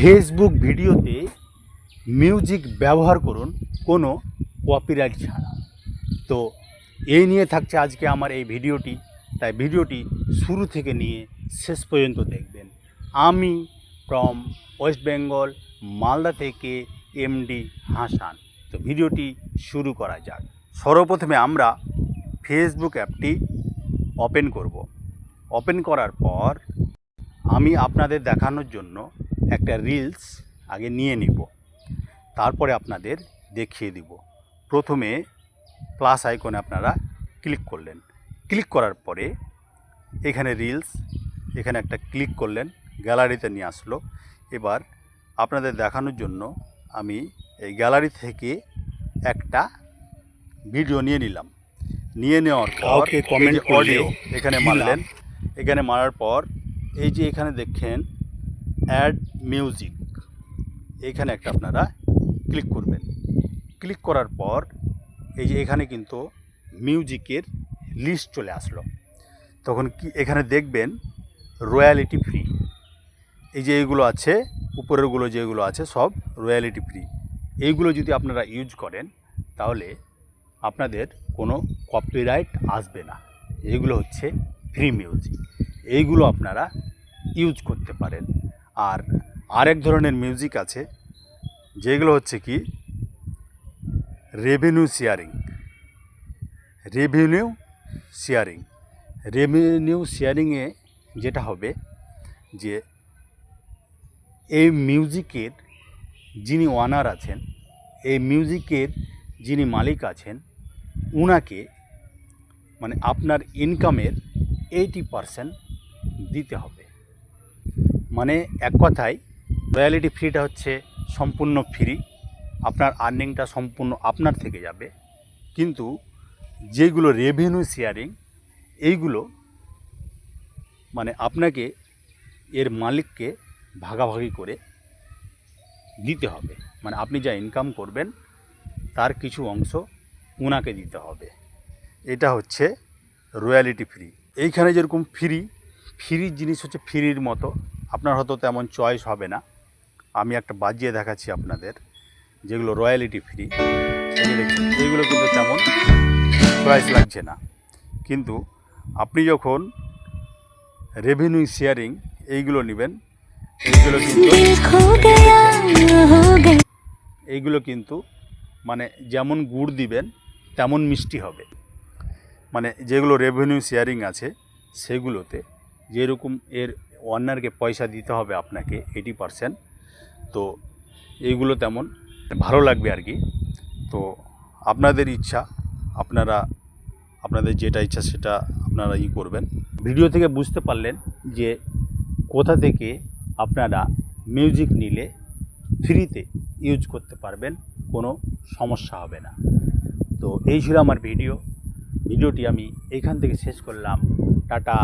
Facebook ভিডিওতে music ব্যবহার করুন, কোনো কপিরাইট ছাড়া। তো এই নিয়ে থাকছে আজকে আমার এই ভিডিওটি। তাই ভিডিওটি শুরু থেকে নিয়ে শেষ পর্যন্ত দেখবেন। আমি ফ্রম ওয়েস্ট বেঙ্গল মালদা থেকে এমডি হাসান। তো ভিডিওটি শুরু করা যাক। সর্বপ্রথমে আমরা ফেসবুক অ্যাপটি ওপেন করব। ওপেন করার পর আমি আপনাদের দেখানোর জন্য একটা রিলস আগে নিয়ে নিব। তারপরে আপনাদের দেখিয়ে দিব। প্রথমে প্লাস আইকনে আপনারা ক্লিক করলেন। ক্লিক করার পরে এখানে রিলস এখানে একটা ক্লিক করলেন গ্যালারিতে নিয়ে আসলো। এবার আপনাদের দেখানোর জন্য আমি এই গ্যালারি থেকে একটা ভিডিও নিয়ে নিলাম। নিয়ে নেওয়ার পর করলে অডিও এখানে মারলেন। এখানে মারার পর এই যে এখানে দেখেন অ্যাড মিউজিক। এইখানে একটা আপনারা ক্লিক করবেন। ক্লিক করার পর এই যে এখানে কিন্তু মিউজিকের লিস্ট চলে আসলো। তখন কি এখানে দেখবেন রয়্যালিটি ফ্রি। এই যে এইগুলো আছে উপরেরগুলো যেগুলো আছে সব রয়্যালিটি ফ্রি। এইগুলো যদি আপনারা ইউজ করেন, তাহলে আপনাদের কোনো কপিরাইট আসবে না। এগুলো হচ্ছে ফ্রি মিউজিক। এইগুলো আপনারা ইউজ করতে পারেন। আর আরেক ধরনের মিউজিক আছে, যেগুলো হচ্ছে কি? Revenue sharing revenue sharing revenue শেয়ারিংয়ে যেটা হবে যে, এই মিউজিকের যিনি ওনার আছেন, এই মিউজিকের যিনি মালিক আছেন, উনাকে মানে আপনার ইনকামের এইটি পারসেন্ট দিতে হবে। মানে এক কথায় রয়্যালিটি ফ্রিটা হচ্ছে সম্পূর্ণ ফ্রি আপনার আর্নিংটা সম্পূর্ণ আপনার থেকে যাবে। কিন্তু যেগুলো রেভিনিউ শেয়ারিং এইগুলো মানে আপনাকে এর মালিককে ভাগাভাগি করে দিতে হবে। মানে আপনি যা ইনকাম করবেন, তার কিছু অংশ ওনাকে দিতে হবে। এটা হচ্ছে রয়্যালিটি ফ্রি এইখানে যেরকম ফ্রি ফ্রির জিনিস হচ্ছে ফ্রির মতো। আপনার হয়তো তেমন চয়েস হবে না। আমি একটা বাজিয়ে দেখাচ্ছি আপনাদের, যেগুলো রয়্যালিটি ফ্রি এইগুলো কিন্তু তেমন চয়েস লাগছে না। কিন্তু আপনি যখন রেভিনিউ শেয়ারিং এইগুলো নেবেন, এইগুলো কিন্তু এইগুলো কিন্তু মানে যেমন গুড় দিবেন, তেমন মিষ্টি হবে। মানে যেগুলো রেভিনিউ শেয়ারিং আছে, সেগুলোতে যেরকম এর ওয়ার্নারকে পয়সা দিতে হবে আপনাকে এইটি পারসেন্ট তো এইগুলো তেমন ভালো লাগবে আর কি। তো আপনাদের ইচ্ছা, আপনারা, আপনাদের যেটা ইচ্ছা সেটা আপনারা ই করবেন। ভিডিও থেকে বুঝতে পারলেন যে কোথা থেকে আপনারা মিউজিক নিলে ফ্রিতে ইউজ করতে পারবেন, কোনো সমস্যা হবে না। তো এই ছিল আমার ভিডিও ভিডিওটি আমি এইখান থেকে শেষ করলাম। টাটা!